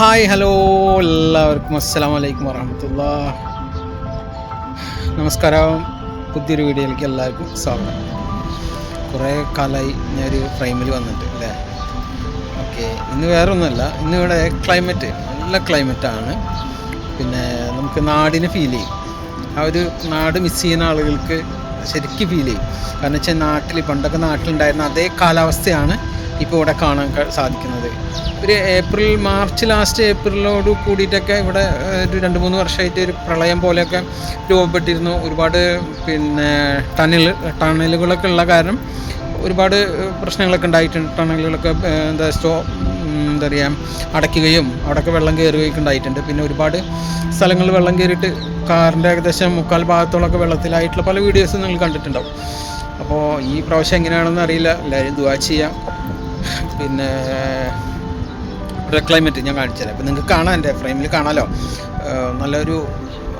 Hi hello എല്ലാവർക്കും അസ്സാം വലൈക്കും വറഹമത്തുള്ള നമസ്കാരം പുതിയൊരു വീഡിയോയിലേക്ക് എല്ലാവർക്കും സ്വാഗതം. കുറേ കാലമായി ഞാനൊരു ഫ്രെയിമിൽ വന്നിട്ട് അല്ലേ? ഓക്കെ ഇന്ന് വേറെ ഒന്നുമല്ല ഇന്ന് ഇവിടെ ക്ലൈമറ്റ് നല്ല ക്ലൈമറ്റാണ് പിന്നെ നമുക്ക് നാടിന് ഫീൽ ചെയ്യും. ആ ഒരു നാട് മിസ് ചെയ്യുന്ന ആളുകൾക്ക് ശരിക്കും ഫീൽ ചെയ്യും. കാരണം വെച്ചാൽ നാട്ടിൽ പണ്ടൊക്കെ നാട്ടിലുണ്ടായിരുന്ന അതേ കാലാവസ്ഥയാണ് ഇപ്പോൾ ഇവിടെ കാണാൻ സാധിക്കുന്നത്. ഒരു ഏപ്രിൽ മാർച്ച് ലാസ്റ്റ് ഏപ്രിലോട് കൂടിയിട്ടൊക്കെ ഇവിടെ ഒരു രണ്ട് മൂന്ന് വർഷമായിട്ട് ഒരു പ്രളയം പോലെയൊക്കെ രൂപപ്പെട്ടിരുന്നു. ഒരുപാട് പിന്നെ ടണൽ ടണലുകളൊക്കെ ഉള്ള കാരണം ഒരുപാട് പ്രശ്നങ്ങളൊക്കെ ഉണ്ടായിട്ടുണ്ട്. ടണലുകളൊക്കെ എന്താ സ്റ്റോ എന്താ പറയുക അടയ്ക്കുകയും അവിടെയൊക്കെ വെള്ളം കയറുകയൊക്കെ ഉണ്ടായിട്ടുണ്ട്. പിന്നെ ഒരുപാട് സ്ഥലങ്ങളിൽ വെള്ളം കയറിയിട്ട് കാറിന്റെ ഏകദേശം മുക്കാൽ ഭാഗത്തോളമൊക്കെ വെള്ളത്തിലായിട്ടുള്ള പല വീഡിയോസും നിങ്ങൾ കണ്ടിട്ടുണ്ടാവും. അപ്പോൾ ഈ പ്രാവശ്യം എങ്ങനെയാണെന്ന് അറിയില്ല. എല്ലാവരും ദുവാ ചെയ്യാം. പിന്നെ റെക്ലൈമറ്റ് ഞാൻ കാണിച്ചു തരാം അപ്പോൾ നിങ്ങൾക്ക് കാണാം എന്റെ ഫ്രെയിമിൽ കാണാമല്ലോ നല്ലൊരു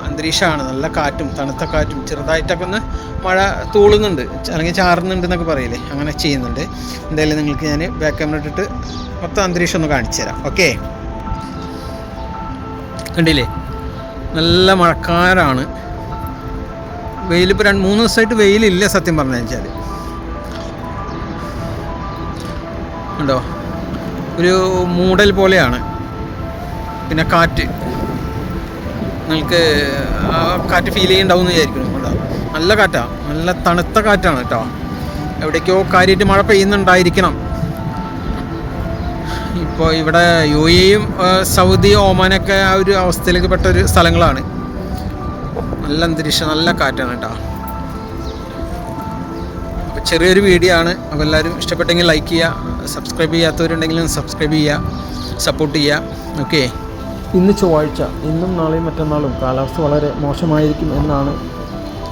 അന്തരീക്ഷമാണ്. നല്ല കാറ്റും തണുത്ത കാറ്റും ചെറുതായിട്ടൊക്കെ ഒന്ന് മഴ തൂളുന്നുണ്ട്. അല്ലെങ്കിൽ ചാറുന്നുണ്ട് എന്നൊക്കെ പറയില്ലേ? അങ്ങനെ ചെയ്യുന്നുണ്ട്. എന്തായാലും നിങ്ങൾക്ക് ഞാൻ ബാക്ക് ക്യാമറ ഇട്ടിട്ട് മൊത്തം അന്തരീക്ഷം ഒന്ന് കാണിച്ചു തരാം ഓക്കെ കണ്ടില്ലേ? നല്ല മഴക്കാരാണ് വെയിലിപ്പോൾ രണ്ട് മൂന്ന് ദിവസമായിട്ട് വെയിലില്ല സത്യം പറഞ്ഞു വെച്ചാൽ ഉണ്ടോ? ഒരു മൂടൽ പോലെയാണ്. പിന്നെ കാറ്റ്. നിങ്ങൾക്ക് കാറ്റ് ഫീൽ ചെയ്യുന്നുണ്ടാവും എന്ന് വിചാരിക്കുന്നു. കേട്ടോ നല്ല കാറ്റാണ് നല്ല തണുത്ത കാറ്റാണ് കേട്ടോ. എവിടേക്കോ കാര്യമായിട്ട് മഴ പെയ്യുന്നുണ്ടായിരിക്കണം. ഇപ്പോൾ ഇവിടെ യു എയും സൗദി ഒമാനൊക്കെ ആ ഒരു അവസ്ഥയിലേക്ക് പെട്ട ഒരു സ്ഥലങ്ങളാണ്. നല്ല അന്തരീക്ഷം നല്ല കാറ്റാണ് കേട്ടോ. അപ്പോൾ ചെറിയൊരു വീഡിയോ ആണ്. അപ്പോൾ എല്ലാവരും ഇഷ്ടപ്പെട്ടെങ്കിൽ ലൈക്ക് ചെയ്യുക. സബ്സ്ക്രൈബ് ചെയ്യാത്തവരുണ്ടെങ്കിലും സബ്സ്ക്രൈബ് ചെയ്യുക സപ്പോർട്ട് ചെയ്യുക. ഓക്കെ ഇന്ന് ചൊവ്വാഴ്ച ഇന്നും നാളെയും മറ്റന്നാളും കാലാവസ്ഥ വളരെ മോശമായിരിക്കും എന്നാണ്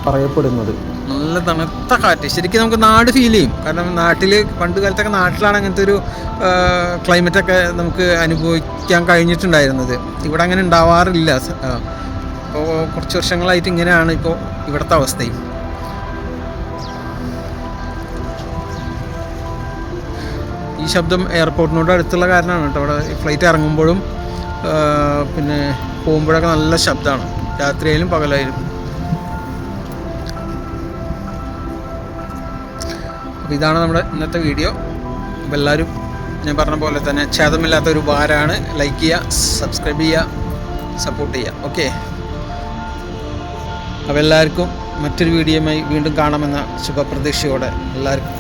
പറയപ്പെടുന്നത്. നല്ല തണുത്ത കാറ്റ്. ശരിക്കും നമുക്ക് നാട് ഫീൽ ചെയ്യും. കാരണം നാട്ടിൽ പണ്ട് കാലത്തൊക്കെ നാട്ടിലാണ് അങ്ങനത്തെ ഒരു ക്ലൈമറ്റൊക്കെ നമുക്ക് അനുഭവിക്കാൻ കഴിഞ്ഞിട്ടുണ്ടായിരുന്നത്. ഇവിടെ അങ്ങനെ ഉണ്ടാവാറില്ല. അപ്പോൾ കുറച്ച് വർഷങ്ങളായിട്ട് ഇങ്ങനെയാണ് ഇപ്പോൾ ഇവിടുത്തെ അവസ്ഥയും. ശബ്ദം എയർപോർട്ടിനോട് അടുത്തുള്ള കാരണമാണ് കേട്ടോ. അവിടെ ഫ്ലൈറ്റ് ഇറങ്ങുമ്പോഴും പിന്നെ പോകുമ്പോഴൊക്കെ നല്ല ശബ്ദമാണ്. രാത്രിയായാലും പകലായാലും. അപ്പോൾ ഇതാണ് നമ്മുടെ ഇന്നത്തെ വീഡിയോ. അപ്പോൾ എല്ലാവരും ഞാൻ പറഞ്ഞ പോലെ തന്നെ ഛേദമില്ലാത്ത ഒരു ഭാരമാണ് ലൈക്ക് ചെയ്യുക സബ്സ്ക്രൈബ് ചെയ്യുക സപ്പോർട്ട് ചെയ്യുക. ഓക്കെ അപ്പോൾ എല്ലാവർക്കും മറ്റൊരു വീഡിയോയുമായി വീണ്ടും കാണാമെന്ന ശുഭപ്രതീക്ഷയോടെ എല്ലാവർക്കും